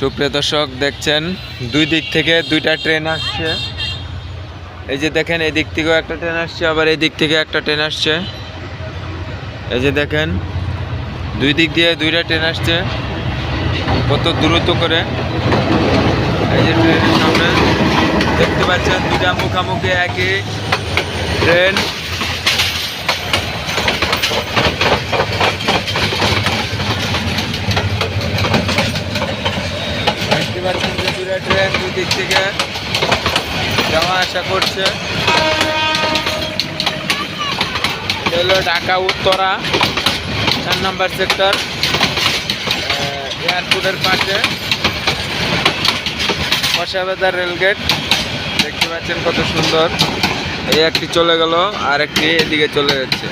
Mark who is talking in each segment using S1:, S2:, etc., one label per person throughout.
S1: সুপ্রিয় দর্শক, দেখছেন, দুই দিক থেকে দুইটা ট্রেন আসছে। এই যে দেখেন, এই দিক থেকেও একটা ট্রেন আসছে, আবার এই দিক থেকে একটা ট্রেন আসছে। এই যে দেখেন, দুই দিক দিয়ে দুইটা ট্রেন আসছে, কত দ্রুত করে। এই যে ট্রেনের সামনে, দেখতে পাচ্ছেন, দুইটা মুখামুখি একই ট্রেন। দেখতে পাচ্ছেন যে দুইটা ট্রেন দুই দিক থেকে যাওয়া আসা করছে। হলো ঢাকা উত্তরা, চার নাম্বার সেক্টর এয়ারপোর্টের পাশে কষাবাজার রেলগেট দেখতে পাচ্ছেন কত সুন্দর। এই একটি চলে গেল আর একটি এদিকে চলে যাচ্ছে।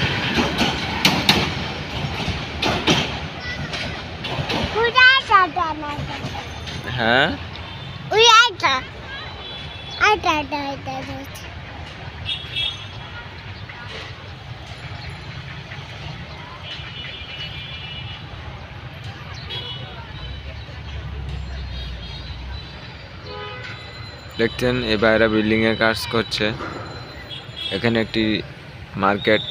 S1: হ্যাঁ? দেখছেন এই বাইরা বিল্ডিং এর কাজ করছে। এখানে একটি মার্কেট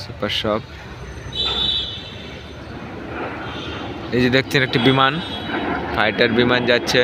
S1: সুপার শপ। এই যে দেখছেন একটি বিমান ফাইটার বিমান যাচ্ছে।